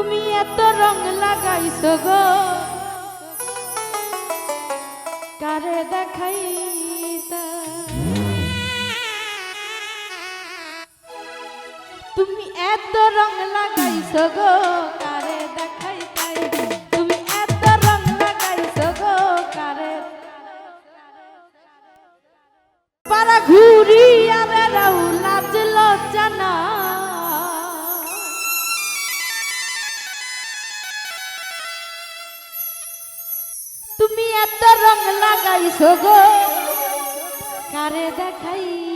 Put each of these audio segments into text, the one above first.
তুমি এত রং লাগাইছ গো। কারে দেখাই তুমি এত রং লাগাইছ গো। তুমি এত রং লাগাইছো গো। কারে দেখাই?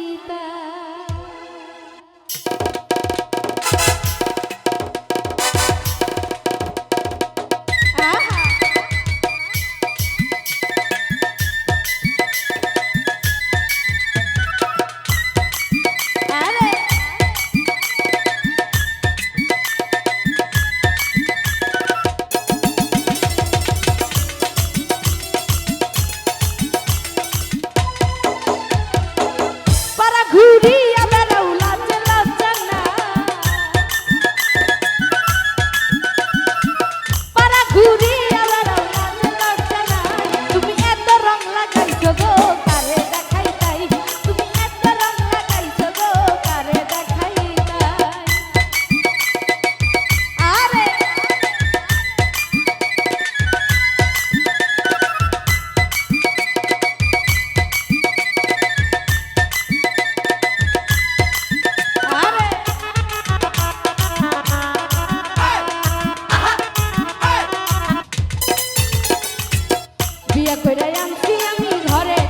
বিয়া করে আমি ঘরে।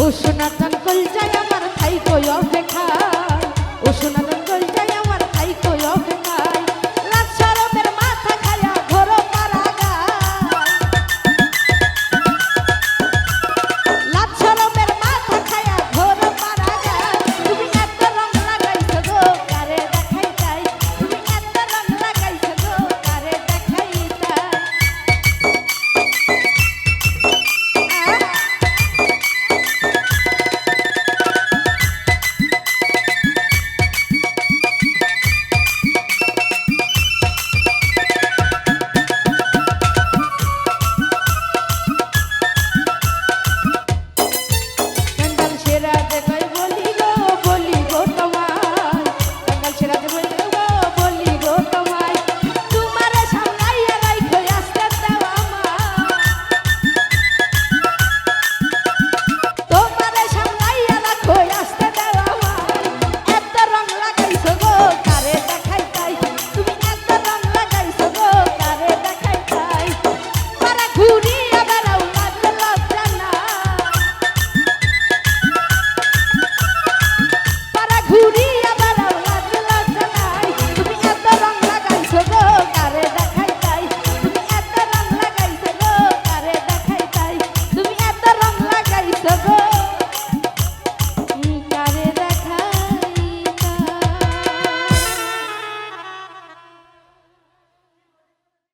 ও সোনাতন কলজায় আমার খাই গো